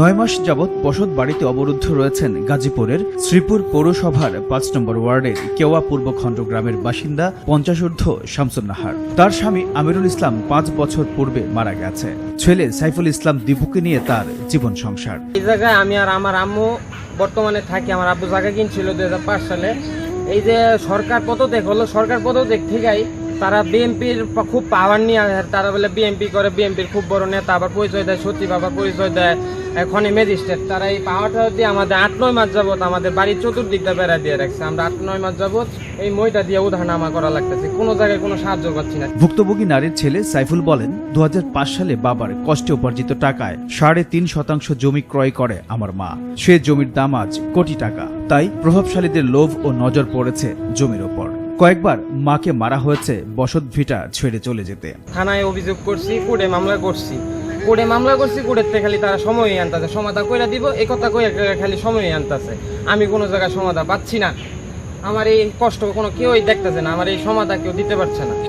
নয় মাস যাবৎ বসত বাড়িতে অবরুদ্ধ রয়েছেন গাজীপুরের শ্রীপুর পৌরসভার পাঁচ নম্বর ওয়ার্ডের কেওয়া পূর্ব খণ্ড গ্রামের বাসিন্দা পঞ্চাশোর্ধ শামসুন নাহার তার স্বামী আমিরুল ইসলাম পাঁচ বছর পূর্বে মারা গেছে। ছেলে সাইফুল ইসলাম দীপুকে নিয়ে তার জীবন সংসার। এই জায়গায় আমি আর আমার আম্মু বর্তমানে থাকি, আমার আব্বু জায়গা কিনছিল দুই হাজার পাঁচ সালে। এই যে সরকার পদত্যাগ হলো, সরকার পদ পদত্যাগ থেকেই তারা বিএনপির খুব পাওয়ার নিয়ে। তারা বলে বিএনপি করে বিএনপির খুব বড় নেতা, আবার পরিচয় দেয় সত্যি বাবার পরিচয় দেয় এখন ম্যাজিস্ট্রেট তারা এই পাওয়ারটা দিয়ে আমাদের আট নয় মাস যাবত আমাদের বাড়ির চতুর্দিকটা বেড়া দিয়ে রাখছে। আমরা আট নয় মাস যাবত এই মইটা দিয়ে উঠানামা করা লাগতেছে। কোনো জায়গায় কোনো সাহায্য পাচ্ছি না। ভুক্তভোগী নারীর ছেলে সাইফুল বলেন দু হাজার পাঁচ সালে বাবার কষ্টে উপার্জিত টাকায় সাড়ে তিন শতাংশ জমি ক্রয় করে আমার মা। সে জমির দাম আজ কোটি টাকা। তাই প্রভাবশালীদের লোভ ও নজর পড়েছে জমির ওপর। কয়েকবার মাকে মারা হয়েছে বসত ভিটা ছেড়ে চলে যেতে। থানায় অভিযোগ করছি, কোর্টে মামলা করছি। কোর্টে মামলা করছি কোর্টে খালি তারা সময়ই আনতেছে। সমাধা কইরা দিব এই কথা কইরা খালি সময়ই আনতেছে। আমি কোনো জায়গায় সমাধা পাচ্ছি না।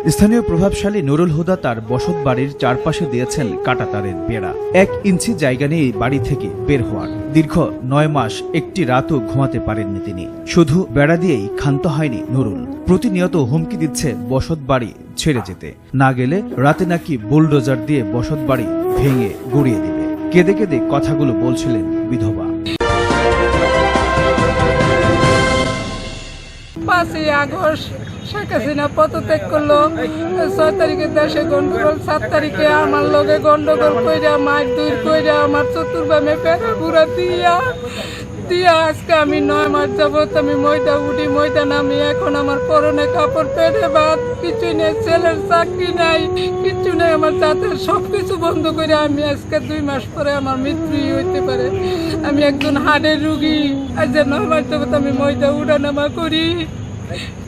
স্থানীয় প্রভাবশালী নুরুল হুদা তার বসত বাড়ির চারপাশে দিয়েছেন কাটাতারের বেড়া। এক ইঞ্চি জায়গা নিয়ে বাড়ি থেকে বের হওয়ার। দীর্ঘ নয় মাস একটি রাতও ঘুমাতে পারেননি তিনি। শুধু বেড়া দিয়েই ক্ষান্ত হয়নি নুরুল। প্রতিনিয়ত হুমকি দিচ্ছে বসত বাড়ি ছেড়ে যেতে। না গেলে রাতে নাকি বুলডোজার দিয়ে বসত বাড়ি ভেঙে গড়িয়ে দিবে। কেঁদে কেঁদে কথাগুলো বলছিলেন বিধবা। পাঁচই আগস্ট শেখ হাসিনা পদত্যাগ করল। ছয় তারিখে দেশে গন্ডগোল, সাত তারিখে আমার লগে গন্ডগোল কইরা মার দুই কইরা আমার চতুর্বামে পুরা দিয়া দিয়া আজকে আমি নয় মাস যাবত আমি ময়দা উঠি ময়দা নামি এখন আমার পরনে কাপড় পেটে ভাত কিছু নেই ছেলের চাকরি নাই কিছু নেই আমার জাতের সব কিছু বন্ধ করে আমি আজকে দুই মাস পরে আমার মৃত্যুই হইতে পারে। আমি একজন হাড়ের রুগী আজ যে নয় মাস যাবত আমি ময়দা উঠানামা করি।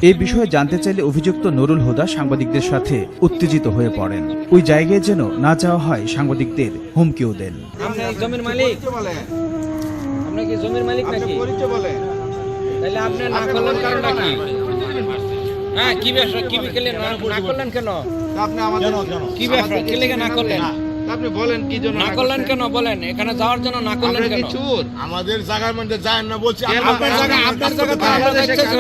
এই বিষয়ে জানতে চাইলে অভিযুক্ত নুরুল হুদা সাংবাদিকদের সাথে উত্তেজিত হয়ে পড়েন। ওই জায়গায় যেন না যাওয়া হয় সাংবাদিকদের হুমকিও দেন। জমির মালিক। আপনি কি জমির মালিক নাকি? তাহলে আপনি না করলেন কারণটা কি? হ্যাঁ কি ব্যবসা কি বিকেলে না না করলেন কেন? আপনি আমাদের কি ব্যবসা কি না করলেন? আপনি বলেন কি জন্য না করলেন কেন? বলেন এখানে যাওয়ার জন্য না করলেন কেন? চোর? আমাদের জায়গার মধ্যে যায় না বলছি আপনার জায়গা আপনার জায়গা তো আমরা দেখতেছি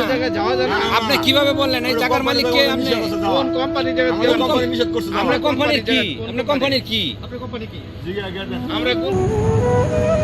না। আপনি কীভাবে বললেন? এই জায়গার মালিক কে আপনি কোন কোম্পানি জায়গা কোন কোম্পানি নিষেধ করছে আমরা কোম্পানির কি? আপনি কোম্পানির কি? আপনি কোম্পানি কি? আমরা কোন-